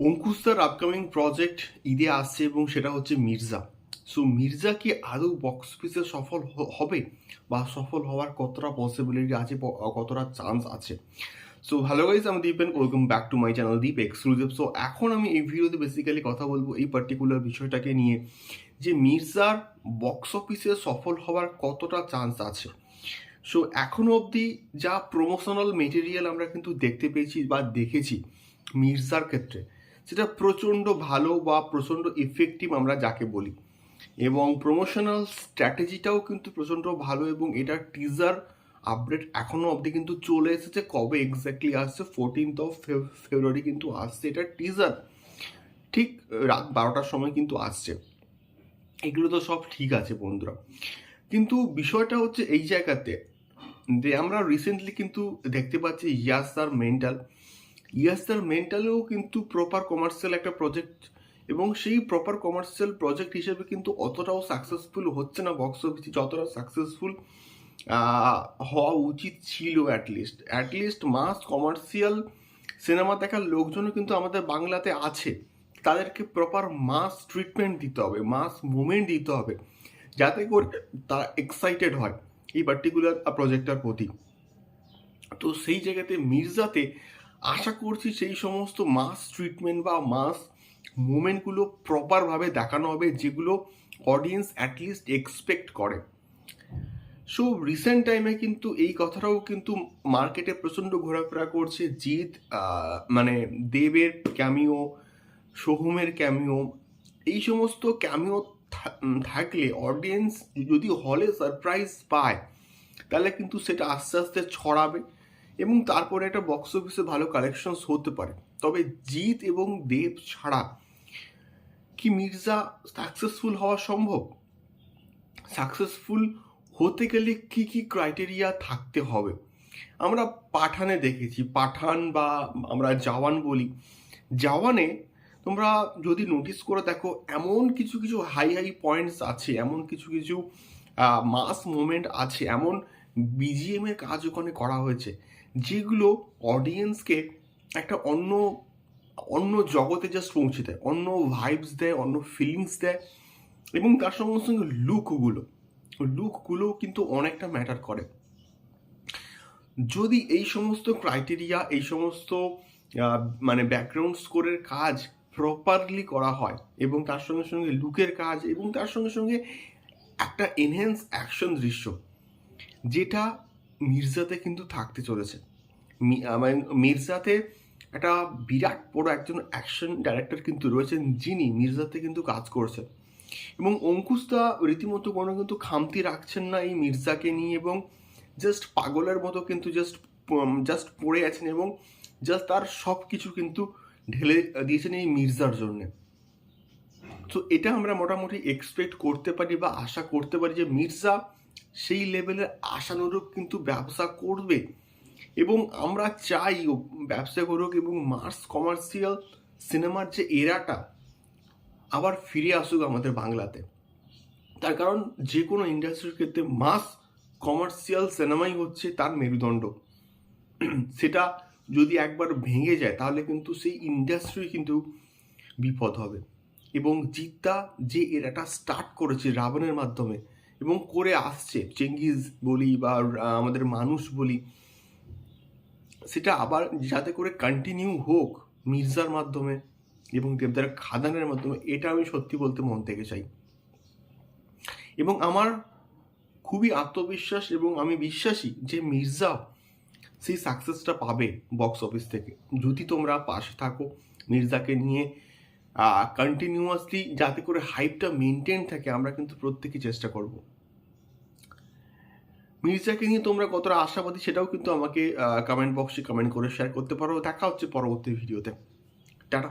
অঙ্কুশদার upcoming project ঈদে আসছে এবং সেটা হচ্ছে মির্জা। সো মির্জা কি আদৌ বক্স অফিসে সফল হবে? বা সফল হওয়ার কতটা পসিবিলিটি আছে কতটা চান্স আছে? সো হ্যালো গাইজ আমি Dipen welcome back to my channel Deep exclusive so এখন আমি এই ভিডিওতে বেসিক্যালি কথা বলব এই পার্টিকুলার বিষয়টাকে নিয়ে, যে মির্জার বক্স অফিসে সফল হওয়ার কতটা চান্স আছে। সো এখনও অবধি যা প্রমোশনাল মেটেরিয়াল আমরা কিন্তু দেখতে পেয়েছি বা দেখেছি মির্জার ক্ষেত্রে। সেটা প্রচণ্ড ভালো বা প্রচণ্ড ইফেক্টিভ আমরা যাকে বলি। এবং প্রমোশনাল স্ট্র্যাটেজিটাও কিন্তু প্রচণ্ড ভালো এবং এটার টিজার আপডেট এখনও অবধি কিন্তু চলে এসেছে। কবে এক্স্যাক্টলি আসছে? ফোরটিন্থ অফ ফেব্রুয়ারি কিন্তু আসছে এটার টিজার ঠিক রাত বারোটার সময় কিন্তু আসছে। এগুলো তো সব ঠিক আছে বন্ধুরা। কিন্তু বিষয়টা হচ্ছে এই জায়গাতে যে আমরা রিসেন্টলি কিন্তু দেখতে পাচ্ছি ইয়াসার মেন্টাল ইয়াসার মেন্টালেও কিন্তু প্রপার কমার্শিয়াল একটা প্রজেক্ট এবং সেই প্রপার কমার্শিয়াল প্রজেক্ট হিসেবে কিন্তু অতটাও সাকসেসফুল হচ্ছে না বক্স অফিসে যতটা সাকসেসফুল হওয়া উচিত ছিল at least at least mass commercial cinema দেখার লোকজনও কিন্তু আমাদের বাংলাতে আছে। তাদেরকে প্রপার মাস ট্রিটমেন্ট দিতে হবে মাস মুভমেন্ট দিতে হবে, যাতে করে তারা এক্সাইটেড হয় এই পার্টিকুলার প্রজেক্টটার প্রতি। তো সেই জায়গাতে মির্জাতে আশা করছি সেই সমস্ত মাস ট্রিটমেন্ট বা মাস মুভমেন্টগুলো প্রপারভাবে দেখানো হবে, যেগুলো অডিয়েন্স অ্যাটলিস্ট এক্সপেক্ট করে। সো রিসেন্ট টাইমে কিন্তু এই কথাটাও কিন্তু মার্কেটে প্রচণ্ড ঘোরাফেরা করছে, জিৎ মানে দেবের ক্যামিও সোহমের ক্যামিও এই সমস্ত ক্যামিও থাকলে অডিয়েন্স যদি হলে সারপ্রাইজ পায়, তাহলে কিন্তু সেটা আস্তে আস্তে ছড়াবে। এবং তারপরে একটা বক্স অফিসে ভালো কালেকশনস হতে পারে। তবে জিৎ এবং দেব ছাড়া কি মির্জা সাকসেসফুল হওয়া সম্ভব? সাকসেসফুল হতে গেলে কি কি ক্রাইটেরিয়া থাকতে হবে? আমরা পাঠানে দেখেছি, পাঠান বা আমরা জাওয়ান বলি। জাওয়ানে তোমরা যদি নোটিস করে দেখো, এমন কিছু কিছু হাই হাই পয়েন্টস আছে, এমন কিছু কিছু মাস মোমেন্ট আছে, এমন বিজিএম এর কাজ ওখানে করা হয়েছে, যেগুলো অডিয়েন্সকে একটা অন্য অন্য জগতে জাস্ট পৌঁছে দেয়, অন্য ভাইবস দেয়, অন্য ফিলিংস দেয় এবং তার সঙ্গে সঙ্গে লুকগুলো লুকগুলো কিন্তু অনেকটা ম্যাটার করে। যদি এই সমস্ত ক্রাইটেরিয়া এই সমস্ত মানে ব্যাকগ্রাউন্ড স্কোরের কাজ প্রপারলি করা হয় এবং তার সঙ্গে সঙ্গে লুকের কাজ এবং তার সঙ্গে সঙ্গে একটা এনহ্যান্স অ্যাকশন দৃশ্য যেটা মির্জাতে কিন্তু থাকতে চলেছে। মানে মির্জাতে একটা বিরাট বড় একজন অ্যাকশন ডাইরেক্টর কিন্তু রয়েছেন, যিনি মির্জাতে কিন্তু কাজ করছেন। এবং অঙ্কুশদা রীতিমতো কোনো কিন্তু খামতি রাখছেন না এই মির্জাকে নিয়ে এবং জাস্ট পাগলের মতো কিন্তু জাস্ট জাস্ট পড়ে আছেন এবং জাস্ট তার সব কিছু কিন্তু ঢেলে দিয়েছেন এই মির্জার জন্যে। তো এটা আমরা মোটামুটি এক্সপেক্ট করতে পারি বা আশা করতে পারি যে মির্জা সেই লেভেলের আশানুরূপ কিন্তু ব্যবসা করবে। এবং আমরা চাই ব্যবসা করুক এবং মার্স কমার্শিয়াল সিনেমার যে এরাটা আবার ফিরে আসুক আমাদের বাংলাতে। তার কারণ যে কোনো ইন্ডাস্ট্রির ক্ষেত্রে মাস কমার্শিয়াল সিনেমাই হচ্ছে তার মেরুদণ্ড। সেটা যদি একবার ভেঙে যায়, তাহলে কিন্তু সেই ইন্ডাস্ট্রি কিন্তু বিপদ হবে। এবং জিদ্দা যে এরাটা স্টার্ট করেছে রাবণের মাধ্যমে এবং করে আসছে। চেঙ্গিজ বলি বা আমাদের মানুষ বলি, সেটা আবার যাতে করে কন্টিনিউ হোক মির্জার মাধ্যমে এবং দেবদার খাদানের মাধ্যমে, এটা আমি সত্যি বলতে মন থেকে চাই। এবং আমার খুবই আত্মবিশ্বাস এবং আমি বিশ্বাসী যে মির্জা সেই সাকসেসটা পাবে বক্স অফিস থেকে। যদি তোমরা পাশে থাকো মির্জাকে নিয়ে কন্টিনিউয়াসলি যাতে করে হাইপটা মেনটেন থাকে, আমরা কিন্তু প্রত্যেকে চেষ্টা করব। মির্জাকে নিয়ে তোমরা কতটা আশাবাদী সেটাও কিন্তু আমাকে কমেন্ট বক্সে কমেন্ট করে শেয়ার করতে পারো। দেখা হচ্ছে পরবর্তী ভিডিওতে টাটা।